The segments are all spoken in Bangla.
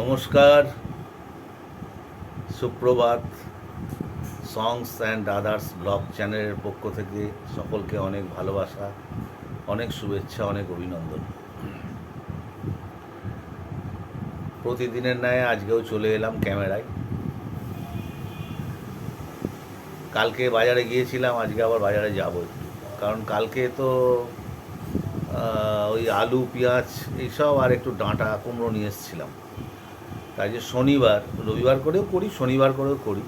নমস্কার, সুপ্রভাত সংস অ্যান্ড আদার্স ব্লগ চ্যানেলের পক্ষ থেকে সকলকে অনেক ভালোবাসা, অনেক শুভেচ্ছা, অনেক অভিনন্দন। প্রতিদিনের ন্যায় আজকেও চলে এলাম ক্যামেরায়। কালকে বাজারে গিয়েছিলাম, আজকে আবার বাজারে যাব কারণ কালকে তো ওই আলু, পেঁয়াজ, এইসব আর একটু ডাঁটা, কুমড়ো নিয়ে এসেছিলাম। তাই যে শনিবার, রবিবার করেও করি, শনিবার করেও করি।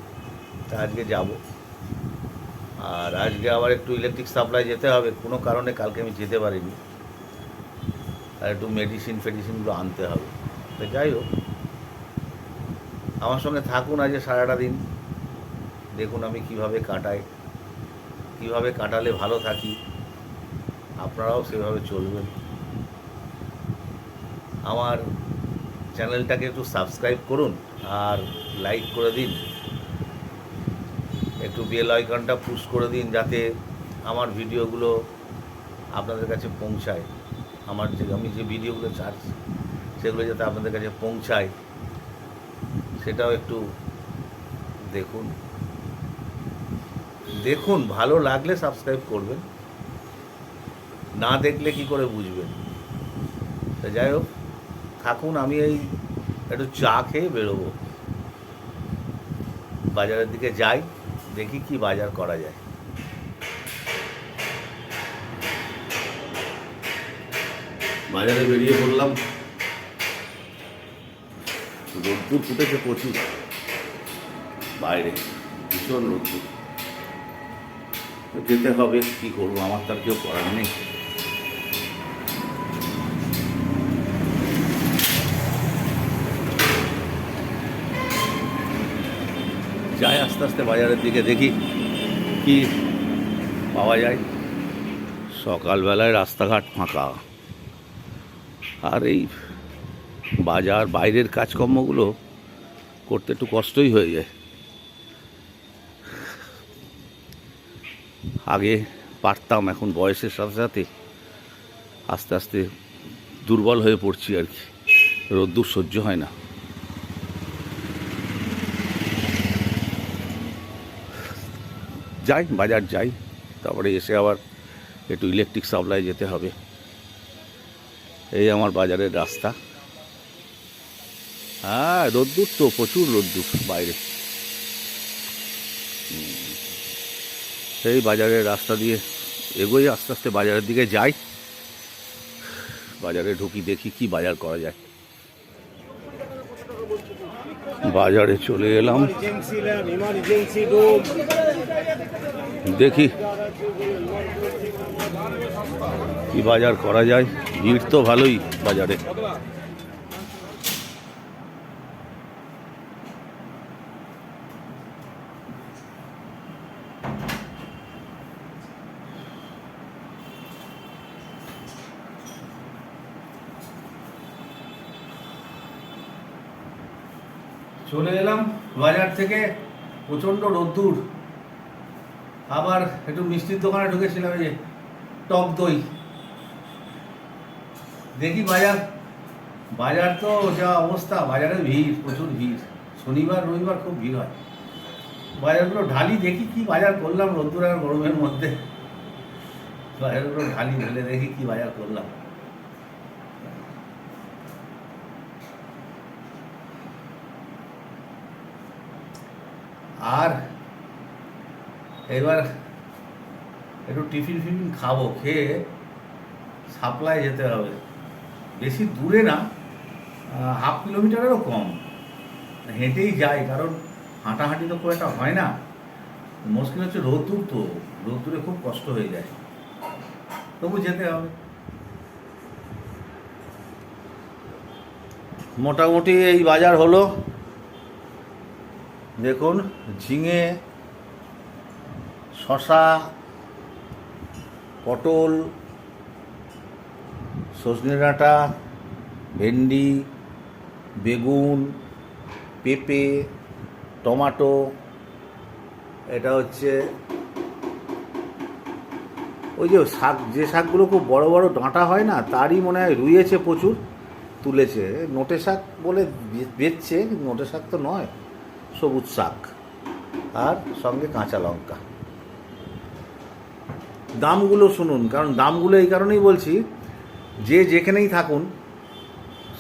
তা আজকে যাব। আর আজকে আবার একটু ইলেকট্রিক সাপ্লাই যেতে হবে, কোনো কারণে কালকে আমি যেতে পারিনি। আর একটু মেডিসিন ফেডিসিনগুলো আনতে হবে। তো যাই হোক, আমার সঙ্গে থাকুন আজকে সারাটা দিন। দেখুন আমি কীভাবে কাটাই, কীভাবে কাটালে ভালো থাকি। আপনারাও সেভাবে চলবেন। আমার চ্যানেলটাকে একটু সাবস্ক্রাইব করুন আর লাইক করে দিন। একটু বেল আইকনটা পুশ করে দিন যাতে আমার ভিডিওগুলো আপনাদের কাছে পৌঁছায়। আমার যে, আমি যে ভিডিওগুলো ছাড়ছি সেগুলো যাতে আপনাদের কাছে পৌঁছায়, সেটাও একটু দেখুন। দেখুন, ভালো লাগলে সাবস্ক্রাইব করবেন, না দেখলে কি করে বুঝবেন? যাই হোক। থাকুন, আমি এই একটু চা খেয়ে বেরোবো। বাজারের দিকে যাই, দেখি কি বাজার করা যায়। বাজারে বেরিয়ে পড়লাম। রোদ্দুর ফুটেছে প্রচুর। বাইরে ভীষণ রোদ্দুর। যেতে হবে, কি করব? আমার তার কেউ করার নেই যাই আস্তে আস্তে বাজারের দিকে দেখি কি পাওয়া যায়। সকালবেলায় রাস্তাঘাট ফাঁকা। আর এই বাজার, বাইরের কাজকর্মগুলো করতে একটু কষ্টই হয়ে যায়। আগে পারতাম, এখন বয়সের সাথে সাথে আস্তে আস্তে দুর্বল হয়ে পড়ছি আর কি। রোদ্দুর সহ্য হয় না। যাই, বাজার যাই, তারপরে এসে আবার একটু ইলেকট্রিক সাপ্লাই যেতে হবে। এই আমার বাজারের রাস্তা। হ্যাঁ রোদ্দুর তো, প্রচুর রোদ্দুর বাইরে। এই বাজারের রাস্তা দিয়ে এগোই, আস্তে আস্তে বাজারের দিকে যাই। বাজারে ঢুকি, দেখি কি বাজার করা যায়। বাজারে চলে এলাম। দেখি কি বাজার করা যায়। ভিড় তো ভালোই বাজারে। চলে এলাম বাজার থেকে প্রচণ্ড রোদ্দুর। আবার একটু মিষ্টির দোকানে ঢুকেছিলাম যে টক দই। দেখি বাজার। বাজার তো যা অবস্থা, বাজারে ভিড়, প্রচুর ভিড়। শনিবার, রবিবার খুব ভিড় হয়। বাজারগুলো ঢালি দেখি কি বাজার করলাম রোদ্দুর আর গরমের মধ্যে। বাজারগুলো ঢালি ঢেলে দেখি কি বাজার করলাম। আর এবার একটু টিফিন ফিফিন খাব, খেয়ে সাপ্লাই যেতে হবে। বেশি দূরে না হাফ কিলোমিটারেরও কম। হেঁটেই যাই, কারণ হাঁটাহাঁটি তো খুব একটা হয় না। মুশকিল হচ্ছে রোদ্দুর তো, রোদ্দুরে খুব কষ্ট হয়ে যায়। তবু যেতে হবে। মোটামুটি এই বাজার হলো। দেখুন, ঝিঙে শশা, পটল, সজনে ডাঁটা, ভেন্ডি, বেগুন, পেঁপে, টমাটো, এটা হচ্ছে ওই যে শাক, যে শাকগুলো খুব বড় বড় ডাঁটা হয় না, তারই মনে হয় রুইয়েছে প্রচুর, তুলেছে। নোটে শাক বলে বেচছে নোটে শাক তো নয়, সবুজ শাক। আর সঙ্গে কাঁচা লঙ্কা। দামগুলো শুনুন, কারণ দামগুলো এই কারণেই বলছি, যে যেখানেই থাকুন,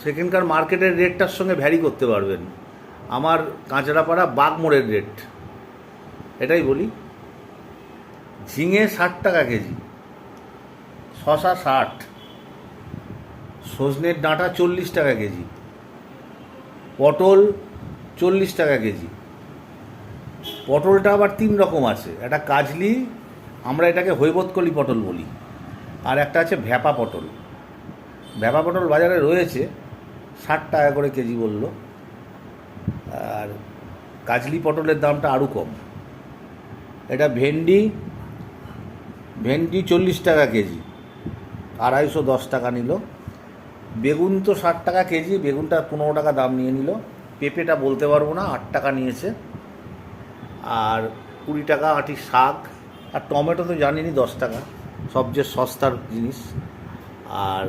সেখানকার মার্কেটের রেটটার সঙ্গে ভ্যারি করতে পারবেন। আমার কাঁচরাপাড়া বাগমোড়ের রেট, এটাই বলি। ঝিঙে ষাট টাকা কেজি শশা ষাট, সজনের ডাঁটা চল্লিশ টাকা কেজি, পটল চল্লিশ টাকা কেজি। পটলটা আবার তিন রকম আছে, একটা কাজলি আমরা এটাকে হৈবতকলি পটল বলি। আর একটা আছে ভ্যাপা পটল। ভ্যাপা পটল বাজারে রয়েছে, ষাট টাকা করে কেজি বলল। আর কাজলি পটলের দামটা আরও কম। এটা ভেন্ডি ভেন্ডি চল্লিশ টাকা কেজি, আড়াইশো দশ টাকা নিল। বেগুন তো ষাট টাকা কেজি, বেগুনটা পনেরো টাকা দাম নিয়ে নিল। পেঁপেটা বলতে পারব না, আট টাকা নিয়েছে। আর কুড়ি টাকা আটি শাক আর টমেটো তো জানিনি, দশ টাকা। সবচেয়ে সস্তার জিনিস। আর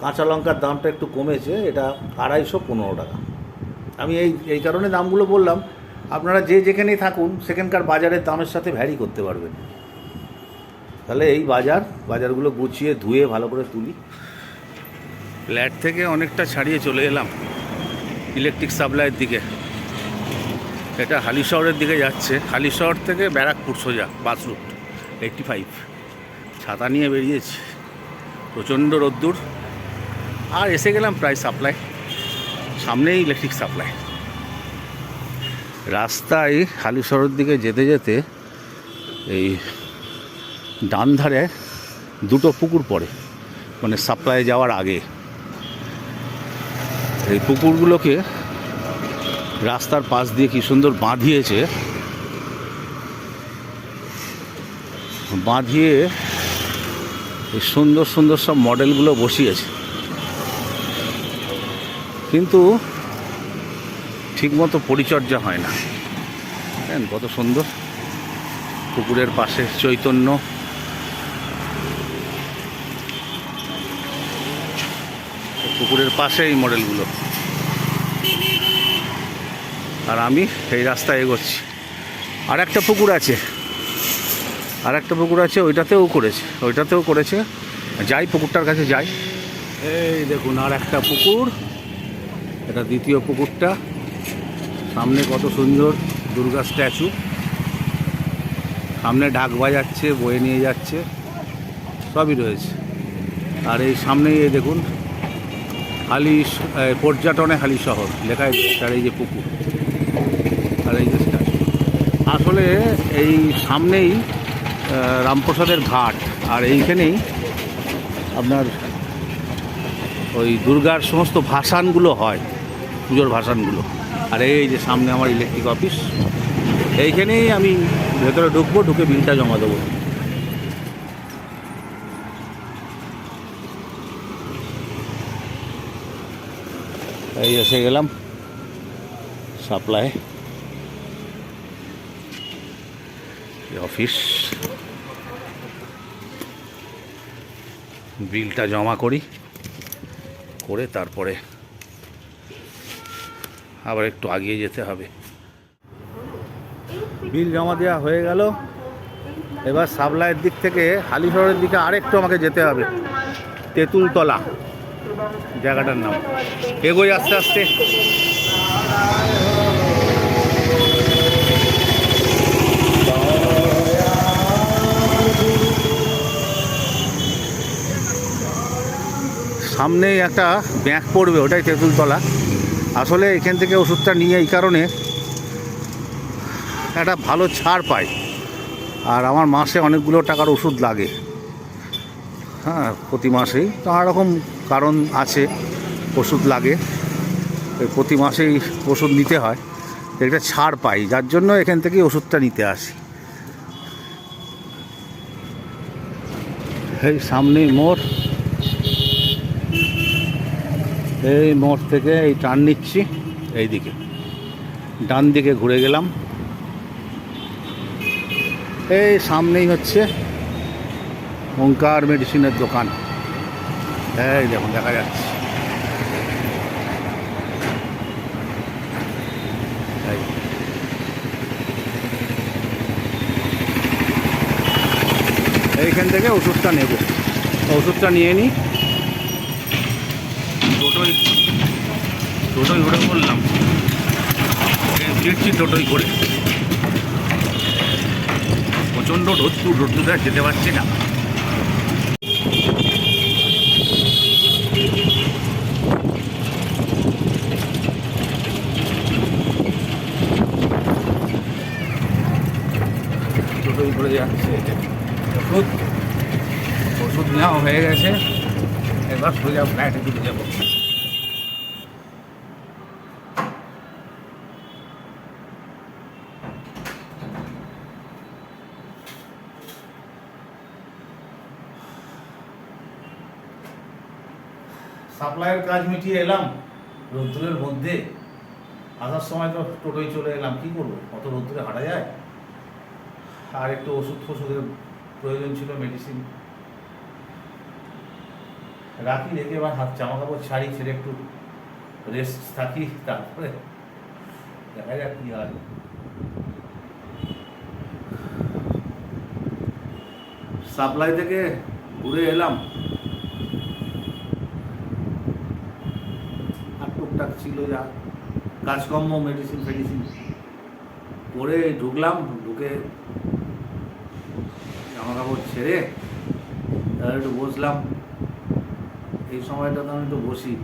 কাঁচা লঙ্কার দামটা একটু কমেছে, এটা আড়াইশো পনেরো টাকা। আমি এই এই কারণে দামগুলো বললাম, আপনারা যে যেখানেই থাকুন, সেখানকার বাজারের দামের সাথে ভ্যারি করতে পারবেন। তাহলে এই বাজার, বাজারগুলো গুছিয়ে, ধুয়ে, ভালো করে তুলি। ফ্ল্যাট থেকে অনেকটা ছাড়িয়ে চলে এলাম, ইলেকট্রিক সাপ্লাইয়ের দিকে। এটা হালিশহরের দিকে যাচ্ছে। হালিশহর থেকে ব্যারাকপুর সোজা, বাস রুট এইটটি ফাইভ ছাতা নিয়ে বেরিয়েছি। প্রচণ্ড রোদ্দুর। আর এসে গেলাম প্রায় সাপ্লাই সামনেই ইলেকট্রিক সাপ্লাই রাস্তায় হালিশহরের দিকে যেতে যেতে এই ডান ধারে দুটো পুকুর পড়ে মানে সাপ্লাই যাওয়ার আগে। এই পুকুরগুলোকে রাস্তার পাশ দিয়ে কি সুন্দর বাঁধিয়েছে। বাঁধিয়ে এই সুন্দর সুন্দর সব মডেলগুলো বসিয়েছে। কিন্তু ঠিকমতো পরিচর্যা হয় না। দেখেন কত সুন্দর। পুকুরের পাশে চৈতন্য। পুকুরের পাশে এই মডেলগুলো। আর আমি এই রাস্তায় এগোচ্ছি। আর একটা পুকুর আছে। আর একটা পুকুর আছে, ওইটাতেও করেছে। ওইটাতেও করেছে। যাই, পুকুরটার কাছে যাই। এই দেখুন, আর একটা পুকুর। এটা দ্বিতীয় পুকুরটা। সামনে কত সুন্দর দুর্গা স্ট্যাচু। সামনে ঢাক বাজাচ্ছে, বয়ে নিয়ে যাচ্ছে। সবই রয়েছে। আর এই সামনেই দেখুন, হালি পর্যটনে হালি শহর। লেখা আছে তার এই যে পুকুর আর এই যে স্ট্যাচু আসলে এই সামনেই রামপ্রসাদের ঘাট, আর এইখানেই আপনার ওই দুর্গার সমস্ত ভাসানগুলো হয়, পুজোর ভাসানগুলো। আর এই যে সামনে আমার ইলেকট্রিক অফিস এইখানেই আমি ভেতরে ঢুকবো, ঢুকে বিলটা জমা দেবো। এই এসে গেলাম সাপ্লাই অফিস। বিলটা জমা করি, করে তারপরে আবার একটু আগিয়ে যেতে হবে। বিল জমা দেওয়া হয়ে গেল। এবার সাপ্লাইয়ের দিক থেকে হালিশহরের দিকে আরেকটু আমাকে যেতে হবে। তেঁতুলতলা, জায়গাটার নাম। এগোই আস্তে আস্তে। সামনেই একটা ব্যাঁক পড়বে, ওটাই তেঁতুলতলা। আসলে এখান থেকে ওষুধটা নিয়ে এই কারণে একটা ভালো ছাড় পাই। আর আমার মাসে অনেকগুলো টাকার ওষুধ লাগে। হ্যাঁ প্রতি মাসেই। নানা রকম কারণ আছে, ওষুধ লাগে। প্রতি মাসেই ওষুধ নিতে হয়। একটা ছাড় পাই, যার জন্য এখান থেকে ওষুধটা নিতে আসি। এই সামনেই মোড় এই মোড় থেকে এই টার্ন নিচ্ছি। এই দিকে ডান দিকে ঘুরে গেলাম। এই সামনেই হচ্ছে ওঙ্কার মেডিসিনের দোকান। এই দেখুন দেখা যাচ্ছে। এইখান থেকে ওষুধটা নেব। ওষুধটা নিয়ে নিই। টোটোই উঠে পড়লাম। ফিরছি টোটোই করে। প্রচণ্ড রোদ্দুর, রোদ্দুরে যেতে পারছি না। টোটোই করে যাচ্ছে। ওষুধ ওষুধ নেওয়া হয়ে গেছে। এবার সোজা ফ্ল্যাটে চলে যাব। সাপ্লাইয়ের কাজ মিটিয়ে এলাম, রোদ্দুরের মধ্যে। আসার সময় তো টোটোয় চলে এলাম, কি করব? অত রোদ্দুরে হাঁটা যায়? আর একটু ওষুধ ফষুধের প্রয়োজন ছিল মেডিসিন রাখি রেখে এবার হাত জামা কাপড় ছাড়ি, ছেড়ে একটু রেস্ট থাকি, তারপরে দেখা যাক কি হয়। সাপ্লাই থেকে ঘুরে এলাম আর টুকটাক ছিল যা কাজকর্ম মেডিসিন ফেডিসিন করে ঢুকলাম, ঢুকে জামা কাপড় ছেড়ে তারপর একটু বসলাম। এই সময়টা তো আমি একটু বসি।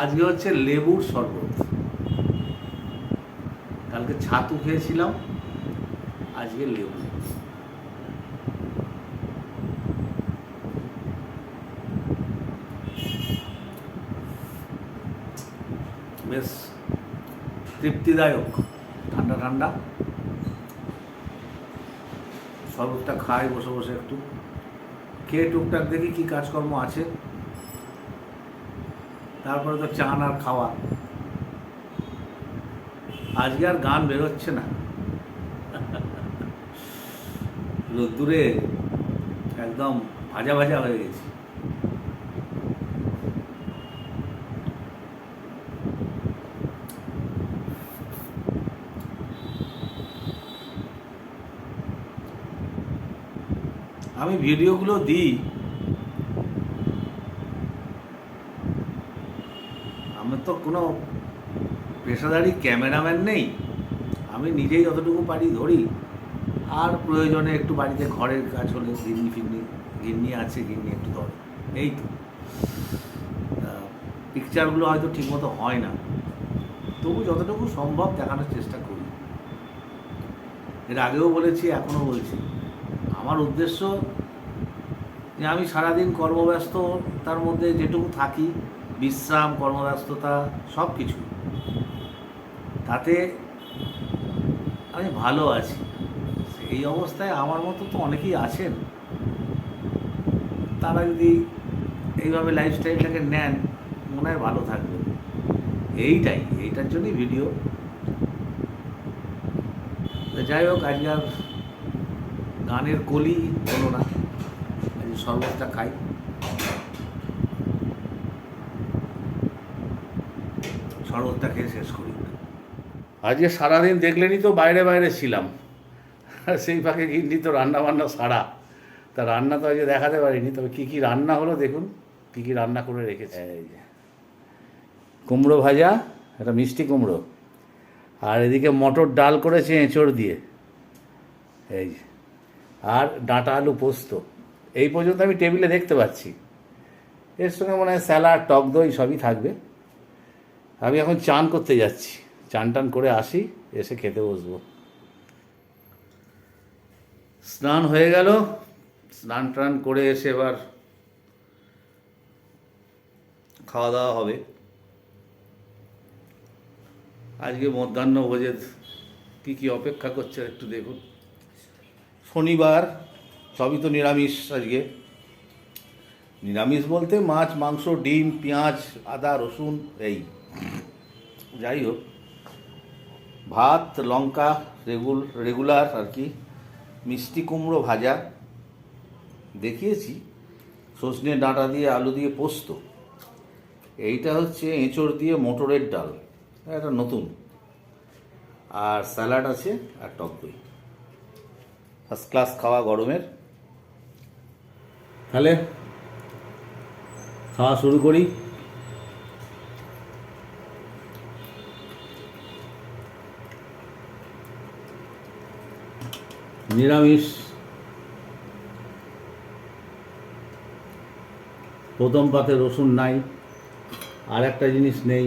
আজকে হচ্ছে লেবুর শরবত। কালকে ছাতু খেয়েছিলাম, আজকে লেবু বেশ তৃপ্তিদায়ক। ঠান্ডা ঠান্ডা। শরবতটা খাই, বসে বসে একটু। খেয়ে টুকটাক দেখি কি কাজকর্ম আছে। তারপরে তো চান আর খাওয়া। আজকে আর গান বেরোচ্ছে না। রোদ্দুরে একদম ভাজা ভাজা হয়ে গেছে। আমি ভিডিওগুলো দিই। আমার তো কোনো পেশাদারি ক্যামেরাম্যান নেই। আমি নিজেই যতটুকু পারি ধরি। আর প্রয়োজনে একটু বাড়িতে ঘরের কাজ হলে গিন্নি ফিন্নি, গিন্নি আছে, গিন্নি একটু ধরে। এই তো। পিকচারগুলো হয়তো ঠিকমতো হয় না। তবু যতটুকু সম্ভব দেখানোর চেষ্টা করি। এর আগেও বলেছি, এখনও বলছি। আমার উদ্দেশ্য যে আমি সারাদিন কর্মব্যস্ত, তার মধ্যে যেটুকু থাকি, বিশ্রাম, কর্মব্যস্ততা, সব কিছু। তাতে আমি ভালো আছি। এই অবস্থায় আমার মতো তো অনেকেই আছেন। তারা যদি এইভাবে লাইফস্টাইলটাকে নেন, মনে হয় ভালো থাকবে। এইটাই, এইটার জন্যই ভিডিও যাই হোক, আজকে গানের কলি হলো না। শরবতটা খাই। শরবতটা খেয়ে শেষ করি। আজকে সারাদিন দেখলেনই তো বাইরে বাইরে ছিলাম। আর সেই ফাঁকে গিন্নি তো রান্না বান্না সারা। তা রান্না তো আজকে দেখাতে পারিনি। তবে কী কী রান্না হলো দেখুন। কী কী রান্না করে রেখেছে। এই যে কুমড়ো ভাজা একটা মিষ্টি কুমড়ো। আর এদিকে মটর ডাল করেছে এঁচড় দিয়ে। এই যে। আর ডাঁটা আলু পোস্ত। এই পর্যন্ত আমি টেবিলে দেখতে পাচ্ছি। এর সঙ্গে মনে হয় স্যালাড, টক দই সবই থাকবে। আমি এখন চান করতে যাচ্ছি। চান টান করে আসি, এসে খেতে বসবো। স্নান হয়ে গেল। স্নান টান করে এসে এবার খাওয়া দাওয়া হবে। আজকে মধ্যাহ্ন ভোজের কী কী অপেক্ষা করছে একটু দেখুন। শনিবার সবই তো নিরামিষ আজকে। নিরামিষ বলতে মাছ, মাংস, ডিম, পেঁয়াজ, আদা, রসুন, এই। যাই হোক, ভাত, লঙ্কা, রেগুল, রেগুলার আর কি, মিষ্টি কুমড়ো ভাজা। দেখিয়েছি, সজনে ডাঁটা দিয়ে আলু দিয়ে পোস্ত। এইটা হচ্ছে এঁচড় দিয়ে মোটরের ডাল। এটা নতুন। আর স্যালাড আছে আর টক দই। ফার্স্ট ক্লাস খাওয়া গরমের। তাহলে খাওয়া শুরু করি। নিরামিষ। প্রথম পাতে রসুন নাই আর একটা জিনিস নেই,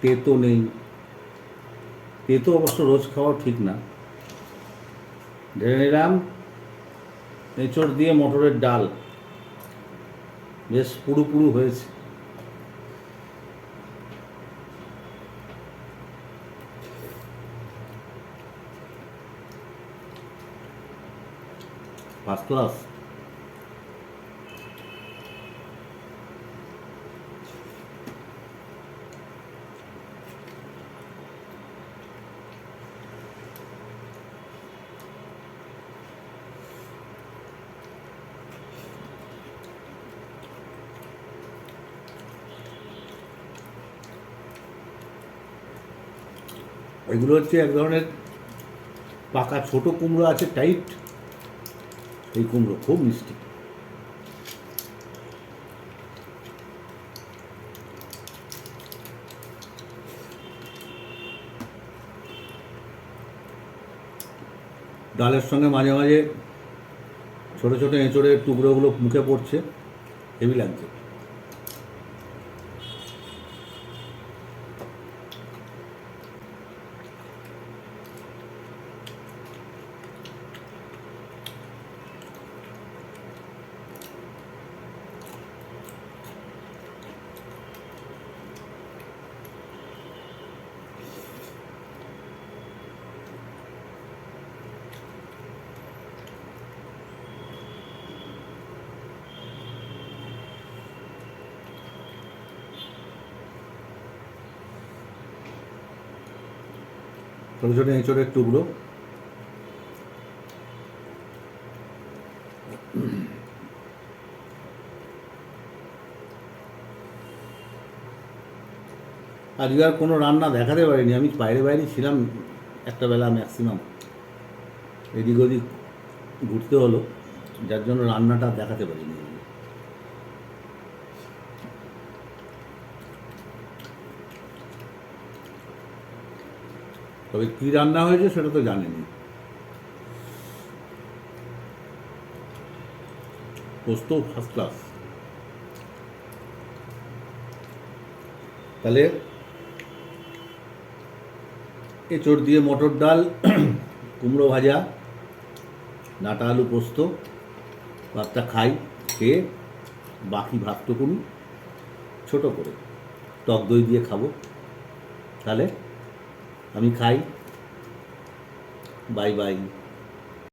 তেতো নেই। তেতো অবশ্য রোজ খাওয়া ঠিক না। ঢেলে নিলাম এঁচড় দিয়ে মটরের ডাল। বেশ পুরু পুরু হয়েছে। ফার্স্ট ক্লাস এগুলো হচ্ছে এক ধরনের পাকা ছোট কুমড়ো আছে, টাইট। এই কুমড়ো খুব মিষ্টি। ডালের সঙ্গে মাঝে মাঝে ছোটো ছোটো এঁচড়ের টুকরোগুলো মুখে পড়ছে, হেভি লাগছে। ছোট ছোট এঁচড়ের টুকরো। আজকে আর কোনো রান্না দেখাতে পারিনি। আমি বাইরে বাইরে ছিলাম একটা বেলা ম্যাক্সিমাম এদিক ওদিক ঘুরতে হলো, যার জন্য রান্নাটা দেখাতে পারিনি। তবে কী রান্না হয়েছে সেটা তো জানেনি। পোস্ত ফার্স্ট ক্লাস তাহলে এঁচড় দিয়ে মটর ডাল, কুমড়ো ভাজা, ডাঁটা আলু পোস্ত, ভাতটা খাই, খেয়ে বাকি ভাতটুকুনি ছোট করে টক দই দিয়ে খাব। তাহলে আমি খাই। Bye bye